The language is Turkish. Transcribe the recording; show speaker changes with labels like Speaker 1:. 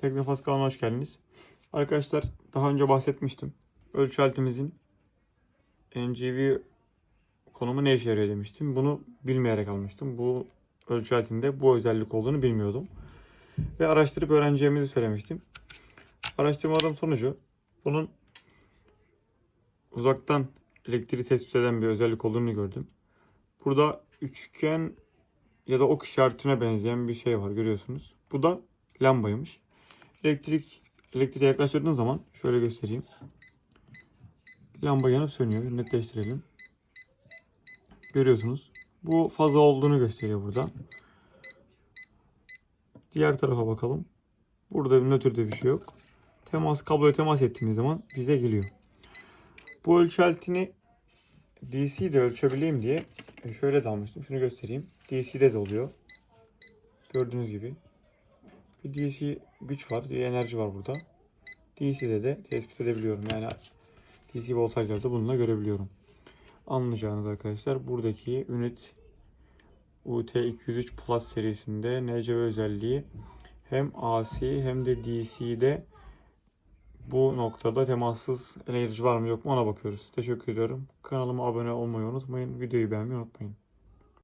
Speaker 1: Teknofaz kanalına hoş geldiniz. Arkadaşlar daha önce bahsetmiştim. Ölçü aletimizin NGV konumu ne işe yarıyor demiştim. Bunu bilmeyerek almıştım. Bu ölçü aletinde bu özellik olduğunu bilmiyordum. Ve araştırıp öğreneceğimizi söylemiştim. Araştırmalarım sonucu bunun uzaktan elektriği tespit eden bir özellik olduğunu gördüm. Burada üçgen ya da ok işaretine benzeyen bir şey var görüyorsunuz. Bu da lambaymış. Elektrik elektriğe yaklaştırdığın zaman şöyle göstereyim. Lamba yanıp sönüyor. Netleştirelim. Görüyorsunuz. Bu faza olduğunu gösteriyor burada. Diğer tarafa bakalım. Burada bir nötrde bir şey yok. Temas kabloya temas ettiğimiz zaman bize geliyor. Bu ölçü aletini DC'de ölçebileyim diye e, şöyle de almıştım. Şunu göstereyim. DC'de de oluyor. Gördüğünüz gibi. Bir DC güç var, bir enerji var burada. DC'de de tespit edebiliyorum. Yani DC voltajları da bununla görebiliyorum. Anlayacağınız arkadaşlar buradaki ünit UT203 Plus serisinde NCV özelliği hem AC hem de DC'de bu noktada temassız enerji var mı yok mu ona bakıyoruz. Teşekkür ediyorum. Kanalıma abone olmayı unutmayın. Videoyu beğenmeyi unutmayın.